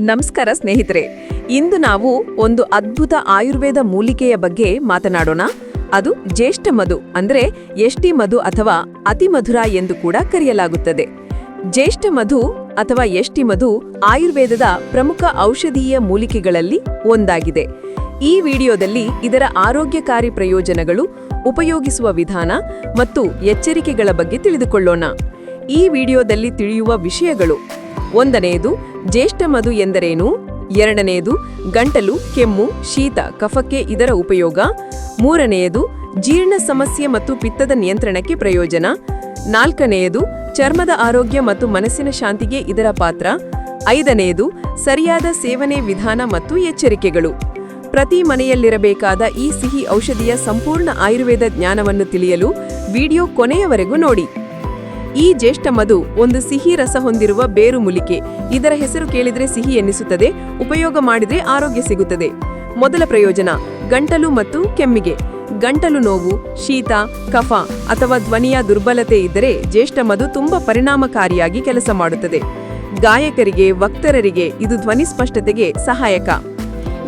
ನಮಸ್ಕಾರ ಸ್ನೇಹಿತರೆ. ಇಂದು ನಾವು ಒಂದು ಅದ್ಭುತ ಆಯುರ್ವೇದ ಮೂಲಿಕೆಯ ಬಗ್ಗೆ ಮಾತನಾಡೋಣ. ಅದು ಜ್ಯೇಷ್ಠ ಮಧು ಅಂದರೆ ಎಷ್ಟಿ ಮಧು ಅಥವಾ ಅತಿಮಧುರ ಎಂದು ಕೂಡ ಕರೆಯಲಾಗುತ್ತದೆ. ಜ್ಯೇಷ್ಠ ಮಧು ಅಥವಾ ಎಷ್ಟಿ ಮಧು ಆಯುರ್ವೇದದ ಪ್ರಮುಖ ಔಷಧೀಯ ಮೂಲಿಕೆಗಳಲ್ಲಿ ಒಂದಾಗಿದೆ. ಈ ವಿಡಿಯೋದಲ್ಲಿ ಇದರ ಆರೋಗ್ಯಕಾರಿ ಪ್ರಯೋಜನಗಳು, ಉಪಯೋಗಿಸುವ ವಿಧಾನ ಮತ್ತು ಎಚ್ಚರಿಕೆಗಳ ಬಗ್ಗೆ ತಿಳಿದುಕೊಳ್ಳೋಣ. ಈ ವಿಡಿಯೋದಲ್ಲಿ ತಿಳಿಯುವ ವಿಷಯಗಳು ಒಂದನೆಯದು ಜ್ಯೇಷ್ಠ ಮಧು ಎಂದರೇನು? ಎರಡನೆಯದು ಗಂಟಲು, ಕೆಮ್ಮು, ಶೀತ, ಕಫಕ್ಕೆ ಇದರ ಉಪಯೋಗ. ಮೂರನೆಯದು ಜೀರ್ಣ ಸಮಸ್ಯೆ ಮತ್ತು ಪಿತ್ತದ ನಿಯಂತ್ರಣಕ್ಕೆ ಪ್ರಯೋಜನ. ನಾಲ್ಕನೆಯದು ಚರ್ಮದ ಆರೋಗ್ಯ ಮತ್ತು ಮನಸ್ಸಿನ ಶಾಂತಿಗೆ ಇದರ ಪಾತ್ರ. ಐದನೆಯದು ಸರಿಯಾದ ಸೇವನೆ ವಿಧಾನ ಮತ್ತು ಎಚ್ಚರಿಕೆಗಳು. ಪ್ರತಿ ಮನೆಯಲ್ಲಿರಬೇಕಾದ ಈ ಸಿಹಿ ಔಷಧಿಯ ಸಂಪೂರ್ಣ ಆಯುರ್ವೇದ ಜ್ಞಾನವನ್ನು ತಿಳಿಯಲು ವಿಡಿಯೋ ಕೊನೆಯವರೆಗೂ ನೋಡಿ. ಈ ಜ್ಯೇಷ್ಠ ಮಧು ಒಂದು ಸಿಹಿ ರಸ ಹೊಂದಿರುವ ಬೇರು ಮೂಲಿಕೆ. ಇದರ ಹೆಸರು ಕೇಳಿದ್ರೆ ಸಿಹಿ ಎನ್ನಿಸುತ್ತದೆ, ಉಪಯೋಗ ಮಾಡಿದ್ರೆ ಆರೋಗ್ಯ ಸಿಗುತ್ತದೆ. ಮೊದಲ ಪ್ರಯೋಜನ, ಗಂಟಲು ಮತ್ತು ಕೆಮ್ಮಿಗೆ. ಗಂಟಲು ನೋವು, ಶೀತ, ಕಫ ಅಥವಾ ಧ್ವನಿಯ ದುರ್ಬಲತೆ ಇದ್ದರೆ ಜ್ಯೇಷ್ಠ ಮಧು ತುಂಬಾ ಪರಿಣಾಮಕಾರಿಯಾಗಿ ಕೆಲಸ ಮಾಡುತ್ತದೆ. ಗಾಯಕರಿಗೆ, ವಕ್ತರರಿಗೆ ಇದು ಧ್ವನಿ ಸ್ಪಷ್ಟತೆಗೆ ಸಹಾಯಕ.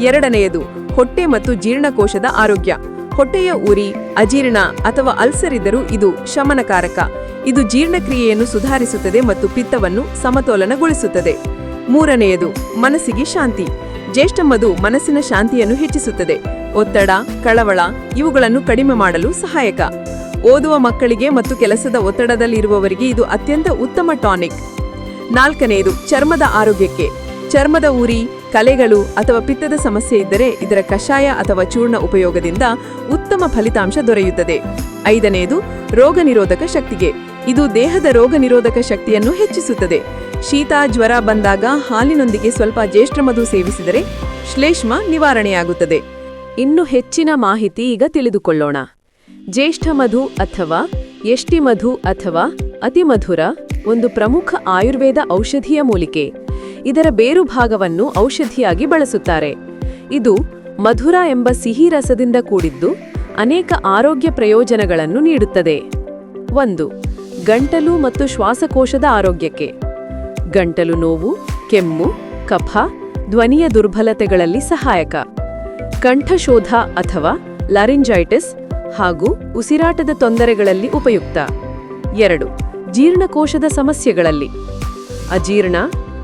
ಎರಡನೆಯದು, ಹೊಟ್ಟೆ ಮತ್ತು ಜೀರ್ಣಕೋಶದ ಆರೋಗ್ಯ. ಹೊಟ್ಟೆಯ ಉರಿ, ಅಜೀರ್ಣ ಅಥವಾ ಅಲ್ಸರ್ ಇದ್ದರೂ ಇದು ಶಮನಕಾರಕ. ಇದು ಜೀರ್ಣಕ್ರಿಯೆಯನ್ನು ಸುಧಾರಿಸುತ್ತದೆ ಮತ್ತು ಪಿತ್ತವನ್ನು ಸಮತೋಲನಗೊಳಿಸುತ್ತದೆ. ಮೂರನೆಯದು, ಮನಸ್ಸಿಗೆ ಶಾಂತಿ. ಜ್ಯೇಷ್ಠ ಮಧು ಮನಸ್ಸಿನ ಶಾಂತಿಯನ್ನು ಹೆಚ್ಚಿಸುತ್ತದೆ. ಒತ್ತಡ, ಕಳವಳ ಇವುಗಳನ್ನು ಕಡಿಮೆ ಮಾಡಲು ಸಹಾಯಕ. ಓದುವ ಮಕ್ಕಳಿಗೆ ಮತ್ತು ಕೆಲಸದ ಒತ್ತಡದಲ್ಲಿರುವವರಿಗೆ ಇದು ಅತ್ಯಂತ ಉತ್ತಮ ಟಾನಿಕ್. ನಾಲ್ಕನೆಯದು, ಚರ್ಮದ ಆರೋಗ್ಯಕ್ಕೆ. ಚರ್ಮದ ಉರಿ ಕಲೆಗಳು ಅಥವಾ ಪಿತ್ತದ ಸಮಸ್ಯೆ ಇದ್ದರೆ ಇದರ ಕಷಾಯ ಅಥವಾ ಚೂರ್ಣ ಉಪಯೋಗದಿಂದ ಉತ್ತಮ ಫಲಿತಾಂಶ ದೊರೆಯುತ್ತದೆ. ಐದನೆಯದು ರೋಗ ನಿರೋಧಕ ಶಕ್ತಿಗೆ. ಇದು ದೇಹದ ರೋಗ ನಿರೋಧಕ ಶಕ್ತಿಯನ್ನು ಹೆಚ್ಚಿಸುತ್ತದೆ. ಶೀತ, ಜ್ವರ ಬಂದಾಗ ಹಾಲಿನೊಂದಿಗೆ ಸ್ವಲ್ಪ ಜ್ಯೇಷ್ಠಮಧು ಸೇವಿಸಿದರೆ ಶ್ಲೇಷ್ಮ ನಿವಾರಣೆಯಾಗುತ್ತದೆ. ಇನ್ನು ಹೆಚ್ಚಿನ ಮಾಹಿತಿ ಈಗ ತಿಳಿದುಕೊಳ್ಳೋಣ. ಜ್ಯೇಷ್ಠಮಧು ಅಥವಾ ಎಷ್ಟಿಮಧು ಅಥವಾ ಅತಿಮಧುರ ಒಂದು ಪ್ರಮುಖ ಆಯುರ್ವೇದ ಔಷಧೀಯ ಮೂಲಿಕೆ. ಇದರ ಬೇರು ಭಾಗವನ್ನು ಔಷಧಿಯಾಗಿ ಬಳಸುತ್ತಾರೆ. ಇದು ಮಧುರ ಎಂಬ ಸಿಹಿ ರಸದಿಂದ ಕೂಡಿದ್ದು ಅನೇಕ ಆರೋಗ್ಯ ಪ್ರಯೋಜನಗಳನ್ನು ನೀಡುತ್ತದೆ. ಒಂದು, ಗಂಟಲು ಮತ್ತು ಶ್ವಾಸಕೋಶದ ಆರೋಗ್ಯಕ್ಕೆ. ಗಂಟಲು ನೋವು, ಕೆಮ್ಮು, ಕಫ, ಧ್ವನಿಯ ದುರ್ಬಲತೆಗಳಲ್ಲಿ ಸಹಾಯಕ. ಕಂಠಶೋಧ ಅಥವಾ ಲಾರಿಂಜೈಟಿಸ್ ಹಾಗೂ ಉಸಿರಾಟದ ತೊಂದರೆಗಳಲ್ಲಿ ಉಪಯುಕ್ತ. ಎರಡು, ಜೀರ್ಣಕೋಶದ ಸಮಸ್ಯೆಗಳಲ್ಲಿ. ಅಜೀರ್ಣ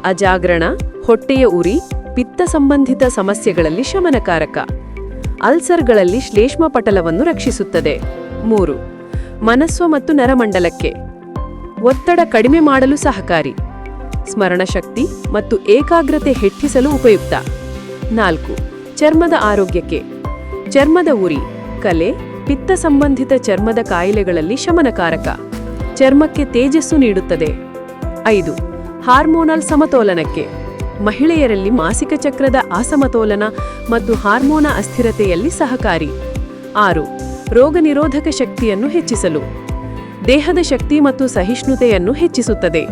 ಅಜಾಗ್ರಣ, ಹೊಟ್ಟೆಯ ಉರಿ, ಪಿತ್ತ ಸಂಬಂಧಿತ ಸಮಸ್ಯೆಗಳಲ್ಲಿ ಶಮನಕಾರಕ. ಅಲ್ಸರ್ಗಳಲ್ಲಿ ಶ್ಲೇಷ್ಮ ಪಟಲವನ್ನು ರಕ್ಷಿಸುತ್ತದೆ. ಮೂರು, ಮನಸ್ಸು ಮತ್ತು ನರಮಂಡಲಕ್ಕೆ. ಒತ್ತಡ ಕಡಿಮೆ ಮಾಡಲು ಸಹಕಾರಿ. ಸ್ಮರಣಶಕ್ತಿ ಮತ್ತು ಏಕಾಗ್ರತೆ ಹೆಚ್ಚಿಸಲು ಉಪಯುಕ್ತ. ನಾಲ್ಕು, ಚರ್ಮದ ಆರೋಗ್ಯಕ್ಕೆ. ಚರ್ಮದ ಉರಿ, ಕಲೆ, ಪಿತ್ತ ಸಂಬಂಧಿತ ಚರ್ಮದ ಕಾಯಿಲೆಗಳಲ್ಲಿ ಶಮನಕಾರಕ. ಚರ್ಮಕ್ಕೆ ತೇಜಸ್ಸು ನೀಡುತ್ತದೆ. ಐದು ಹಾರ್ಮೋನಲ್ ಸಮತೋಲನಕ್ಕೆ. ಮಹಿಳೆಯರಲ್ಲಿ ಮಾಸಿಕ ಚಕ್ರದ ಅಸಮತೋಲನ ಮತ್ತು ಹಾರ್ಮೋನ ಅಸ್ಥಿರತೆಯಲ್ಲಿ ಸಹಕಾರಿ. ಆರು, ರೋಗ ನಿರೋಧಕ ಶಕ್ತಿಯನ್ನು ಹೆಚ್ಚಿಸಲು. ದೇಹದ ಶಕ್ತಿ ಮತ್ತು ಸಹಿಷ್ಣುತೆಯನ್ನು ಹೆಚ್ಚಿಸುತ್ತದೆ.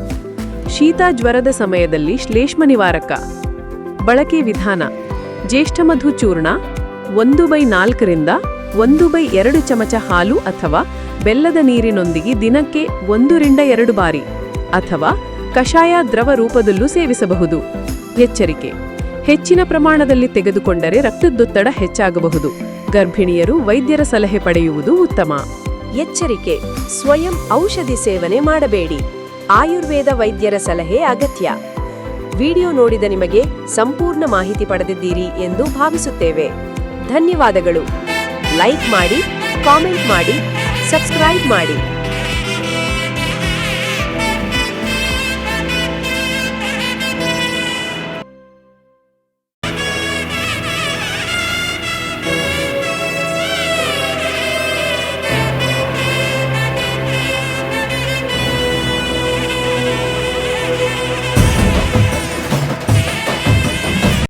ಶೀತ ಜ್ವರದ ಸಮಯದಲ್ಲಿ ಶ್ಲೇಷ್ಮ ನಿವಾರಕ. ಬಳಕೆ ವಿಧಾನ ಜ್ಯೇಷ್ಠಮಧು ಚೂರ್ಣ, ಒಂದು ಬೈ ನಾಲ್ಕರಿಂದ ಒಂದು ಬೈ ಎರಡು ಚಮಚ ಹಾಲು ಅಥವಾ ಬೆಲ್ಲದ ನೀರಿನೊಂದಿಗೆ ದಿನಕ್ಕೆ ಒಂದರಿಂದ ಎರಡು ಬಾರಿ ಅಥವಾ ಕಷಾಯ ದ್ರವ ರೂಪದಲ್ಲೂ ಸೇವಿಸಬಹುದು. ಎಚ್ಚರಿಕೆ. ಹೆಚ್ಚಿನ ಪ್ರಮಾಣದಲ್ಲಿ ತೆಗೆದುಕೊಂಡರೆ ರಕ್ತದೊತ್ತಡ ಹೆಚ್ಚಾಗಬಹುದು. ಗರ್ಭಿಣಿಯರು ವೈದ್ಯರ ಸಲಹೆ ಪಡೆಯುವುದು ಉತ್ತಮ. ಎಚ್ಚರಿಕೆ. ಸ್ವಯಂ ಔಷಧಿ ಸೇವನೆ ಮಾಡಬೇಡಿ. ಆಯುರ್ವೇದ ವೈದ್ಯರ ಸಲಹೆ ಅಗತ್ಯ. ವಿಡಿಯೋ ನೋಡಿದ ನಿಮಗೆ ಸಂಪೂರ್ಣ ಮಾಹಿತಿ ಪಡೆದಿದ್ದೀರಿ ಎಂದು ಭಾವಿಸುತ್ತೇವೆ. ಧನ್ಯವಾದಗಳು. ಲೈಕ್ ಮಾಡಿ, ಕಾಮೆಂಟ್ ಮಾಡಿ, ಸಬ್ಸ್ಕ್ರೈಬ್ ಮಾಡಿ.